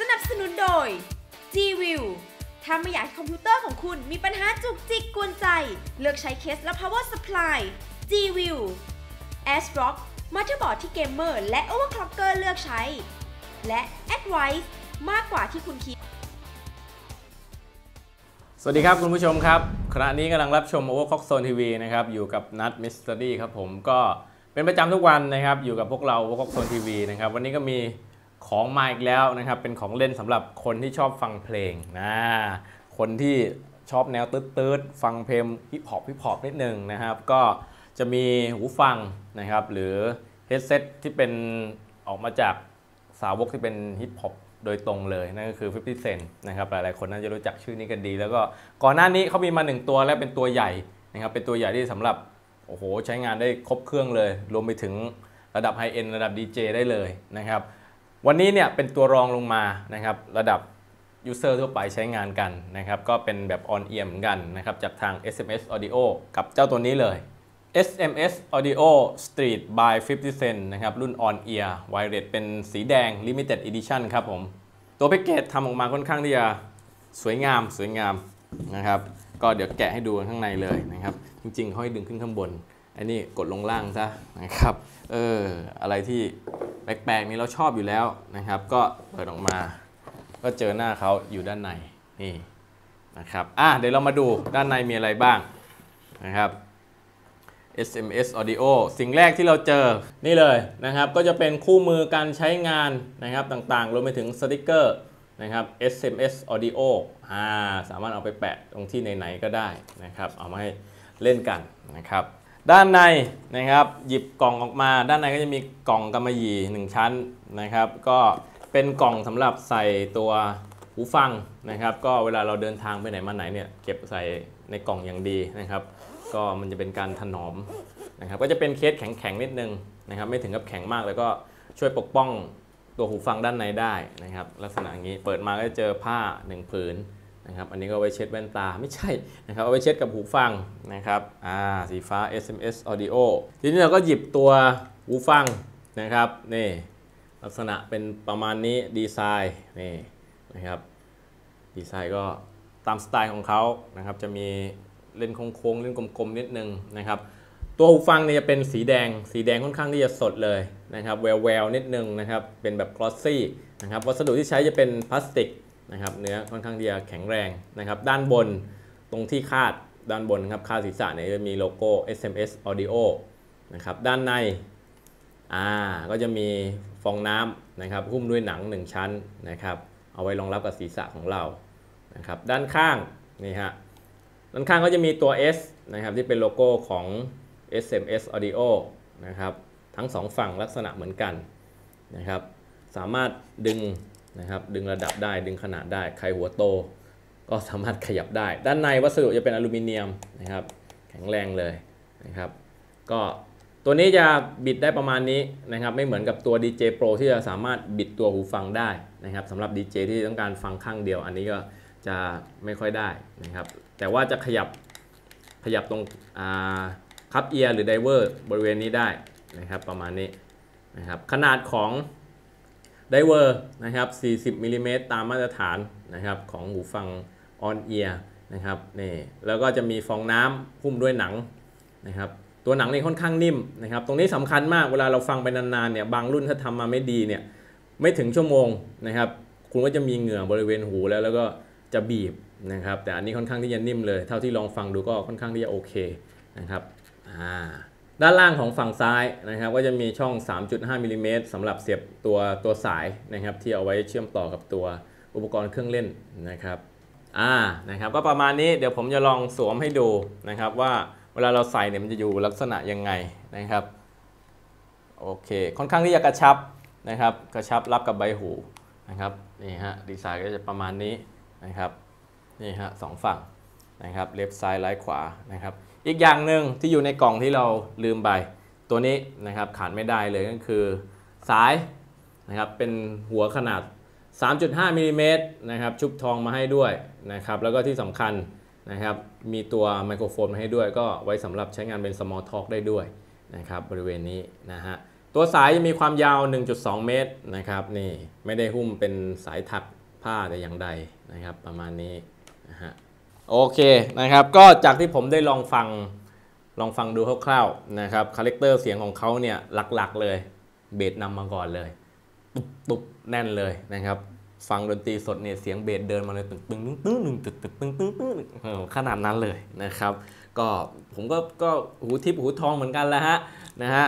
สนับสนุนโดย G-View ถ้าไม่อยากคอมพิวเตอร์ของคุณมีปัญหาจุกจิกกวนใจ เลือกใช้เคสและ power supply G-View ASRock มาเตอร์บอร์ดที่เกมเมอร์และ overclocker เลือกใช้ และ Advice มากกว่าที่คุณคิด สวัสดีครับคุณผู้ชมครับขณะนี้กำลังรับชม Overclock Zone TV นะครับ อยู่กับนัทมิส t ต r y ครับผมก็เป็นประจำทุกวันนะครับ อยู่กับพวกเรา Overclock Zone TV นะครับ วันนี้ก็มี ของมาอีกแล้วนะครับเป็นของเล่นสำหรับคนที่ชอบฟังเพลงนะคนที่ชอบแนวตืดๆฟังเพลงฮิปฮอปฮิปฮอปนิดนึงนะครับ ก็จะมีหูฟังนะครับ หรือเฮดเซตที่เป็นออกมาจากสาวกที่เป็นฮิปฮอปโดยตรงเลย นั่นก็คือ 50 Cent นะครับหลายๆคนน่าจะรู้จักชื่อนี้กันดี แล้วก็ก่อนหน้านี้เขามีมาหนึ่งตัวและเป็นตัวใหญ่นะครับเป็นตัวใหญ่ที่สำหรับโอ้โหใช้งานได้ครบเครื่องเลย รวมไปถึงระดับไฮเอ็นระดับ DJ ได้เลยนะครับ วันนี้เนี่ยเป็นตัวรองลงมานะครับระดับยูเซอร์ทั่วไปใช้งานกันนะครับก็เป็นแบบออนเอียเหมือนกันนะครับจากทาง SMS Audio กับเจ้าตัวนี้เลย SMS Audio Street by 50 Cent นะครับรุ่น On Ear Wireless เป็นสีแดง Limited Edition ครับผม ตัวแพ็กเกจทำออกมาค่อนข้างที่จะสวยงามสวยงามนะครับ ก็เดี๋ยวแกะให้ดูข้างในเลยนะครับ จริงๆเขาให้ดึงขึ้นข้างบน อันนี้กดลงล่างซะนะครับ เออ อะไรที่แปลกๆนี้เราชอบอยู่แล้วนะครับ ก็เปิดออกมา ก็เจอหน้าเขาอยู่ด้านในนี่นะครับ อะเดี๋ยวเรามาดูด้านในมีอะไรบ้างนะครับ SMS Audio สิ่งแรกที่เราเจอนี่เลยนะครับ ก็จะเป็นคู่มือการใช้งานนะครับต่างๆ รวมไปถึงสติกเกอร์นะครับ SMS Audio อ่าสามารถเอาไปแปะตรงที่ไหนๆก็ได้นะครับ เอามาให้เล่นกันนะครับ ด้านในนะครับหยิบกล่องออกมา ด้านในก็จะมีกล่องกำมะหยี่1ชั้นนะครับ ก็เป็นกล่องสำหรับใส่ตัวหูฟังนะครับ ก็เวลาเราเดินทางไปไหนมาไหนเนี่ยเก็บใส่ในกล่องอย่างดีนะครับ ก็มันจะเป็นการถนอมนะครับก็จะเป็นเคสแข็งๆนิดนึงนะครับไม่ถึงกับแข็งมากแล้วก็ช่วยปกป้องตัวหูฟังด้านในได้นะครับ ลักษณะอย่างนี้เปิดมาก็จะเจอผ้าหนึ่งผืน นะครับอันนี้ก็ไว้เช็ดแว่นตาไม่ใช่นะครับเอาไว้เช็ดกับหูฟังนะครับอ่าสีฟ้า SMS Audio ทีนี้เราก็หยิบตัวหูฟังนะครับนี่ลักษณะเป็นประมาณนี้ดีไซน์นี่นะครับดีไซน์ก็ตามสไตล์ของเขานะครับจะมีเล่นโค้งๆเล่นกลมๆนิดนึงนะครับตัวหูฟังเนี่ยจะเป็นสีแดง สีแดงค่อนข้างที่จะสดเลยนะครับแววแววๆนิดนึงนะครับเป็นแบบกลอสซี่นะครับวัสดุที่ใช้จะเป็นพลาสติก นะครับเนื้อค่อนข้างที่จะแข็งแรงนะครับด้านบนตรงที่คาดด้านบนนะครับคาดศีรษะเนี่ยจะมีโลโก้ SMS Audio นะครับด้านในอ่าก็จะมีฟองน้ำนะครับหุ้มด้วยหนัง 1 ชั้นนะครับเอาไว้รองรับกับศีรษะของเรานะครับด้านข้างนี่ฮะด้านข้างก็จะมีตัว S นะครับที่เป็นโลโก้ของ SMS Audio นะครับทั้งสองฝั่งลักษณะเหมือนกันนะครับสามารถดึง นะครับดึงระดับได้ดึงขนาดได้ใครหัวโต ก็สามารถขยับได้ ด้านในวัสดุจะเป็นอลูมิเนียมนะครับแข็งแรงเลยนะครับก็ตัวนี้จะบิดได้ประมาณนี้นะครับไม่เหมือนกับตัว DJ Pro ที่จะสามารถบิดตัวหูฟังได้นะครับสำหรับ DJ ที่ต้องการฟังข้างเดียว อันนี้ก็จะไม่ค่อยได้นะครับแต่ว่าจะขยับขยับตรงคับเอียร์หรือไดเวอร์บริเวณนี้ได้นะครับประมาณนี้นะครับขนาดของ ไดเวอร์นะครับ 40มิลลิเมตรตามมาตรฐานนะครับของหูฟังออนเอียร์นะครับนี่แล้วก็จะมีฟองน้ำหุ้มด้วยหนังนะครับตัวหนังนี่ค่อนข้างนิ่มนะครับตรงนี้สำคัญมากเวลาเราฟังไปนานๆเนี่ยบางรุ่นถ้าทำมาไม่ดีเนี่ยไม่ถึงชั่วโมงนะครับคุณก็จะมีเหงื่อบริเวณหูแล้วแล้วก็จะบีบนะครับแต่อันนี้ค่อนข้างที่จะนิ่มเลย เท่าที่ลองฟังดูก็ค่อนข้างที่จะโอเคนะครับอ่า ด้านล่างของฝั่งซ้ายนะครับก็จะมีช่อง 3.5มิลลิเมตรสำหรับเสียบตัวตัวสายนะครับที่เอาไว้เชื่อมต่อกับตัวอุปกรณ์เครื่องเล่นนะครับอ่านะครับก็ประมาณนี้เดี๋ยวผมจะลองสวมให้ดูนะครับว่าเวลาเราใส่เนี่ยมันจะอยู่ลักษณะยังไงนะครับโอเคค่อนข้างที่จะกระชับนะครับกระชับรับกับใบหูนะครับนี่ฮะดีไซน์ก็จะประมาณนี้นะครับนี่ฮะสองฝั่งนะครับเลฟซ้ายไลท์ขวานะครับ อีกอย่างหนึ่งที่อยู่ในกล่องที่เราลืมไป ตัวนี้นะครับขาดไม่ได้เลยก็คือสายนะครับเป็นหัวขนาด 3.5มิลลิเมตรนะครับชุบทองมาให้ด้วยนะครับแล้วก็ที่สำคัญนะครับมีตัวไมโครโฟนมาให้ด้วย ก็ไว้สำหรับใช้งานเป็น small talk ได้ด้วยนะครับบริเวณนี้นะฮะตัวสายจะมีความยาว 1.2 เมตรนะครับนี่ไม่ได้หุ้มเป็นสายถักผ้าแต่อย่างใดนะครับประมาณนี้นะฮะ โอเคนะครับ ก็จากที่ผมได้ลองฟังลองฟังดูคร่าวๆนะครับคาแรคเตอร์เสียงของเขาเนี่ยหลักๆเลยเบสนำมาก่อนเลยตุบตุบแน่นเลยนะครับ ฟังดนตรีสดเนี่ยเสียงเบสเดินมาเลยตึงตึงตึงตึงตึงตึงตึงตึงตึงตึงขนาดนั้นเลยนะครับ ก็ผมก็ก็หูทิพย์หูทองเหมือนกันแล้วฮะนะฮะ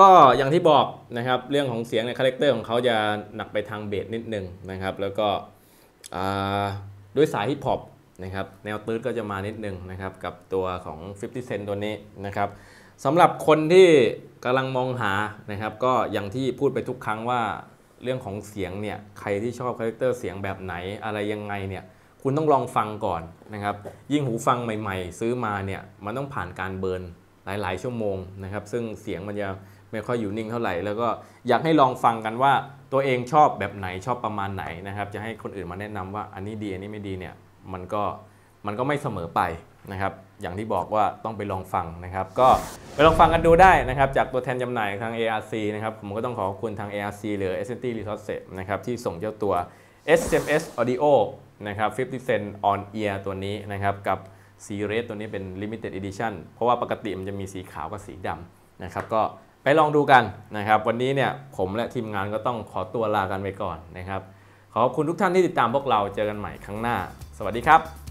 ก็อย่างที่บอกนะครับเรื่องของเสียงในคาแรคเตอร์ของเขาจะหนักไปทางเบสนิดนึงนะครับ แล้วก็ด้วยสายฮิปฮอป นะครับแนวตื้ดก็จะมานิดนึงนะครับกับตัวของ 50 Cent ตัวนี้นะครับสำหรับคนที่กำลังมองหานะครับก็อย่างที่พูดไปทุกครั้งว่าเรื่องของเสียงเนี่ยใครที่ชอบคาแรคเตอร์เสียงแบบไหนอะไรยังไงเนี่ยคุณต้องลองฟังก่อนนะครับยิ่งหูฟังใหม่ๆ ซื้อมาเนี่ยมันต้องผ่านการเบิร์นหลายๆ ชั่วโมงนะครับซึ่งเสียงมันจะไม่ค่อยอยู่นิ่งเท่าไหร่ แล้วก็อยากให้ลองฟังกันว่าตัวเองชอบแบบไหนชอบประมาณไหนนะครับจะให้คนอื่นมาแนะนำว่าอันนี้ดีอันนี้ไม่ดีเนี่ย มันก็มันก็ไม่เสมอไปนะครับ อย่างที่บอกว่าต้องไปลองฟังนะครับ ก็ไปลองฟังกันดูได้นะครับ จากตัวแทนจำหน่ายทาง ARC นะครับ ผมก็ต้องขอขอบคุณทาง ARC หรือ s n t Resource นะครับ ที่ส่งเจ้าตัว SMS Audio นะครับ50 Cent on ear ตัวนี้นะครับ กับสีเรดตัวนี้เป็น limited edition เพราะว่าปกติมันจะมีสีขาวกับสีดำนะครับ ก็ไปลองดูกันนะครับ วันนี้เนี่ยผมและทีมงานก็ต้องขอตัวลากันไปก่อนนะครับ ขอบคุณทุกท่านที่ติดตามพวกเราเจอกันใหม่ครั้งหน้า สวัสดีครับ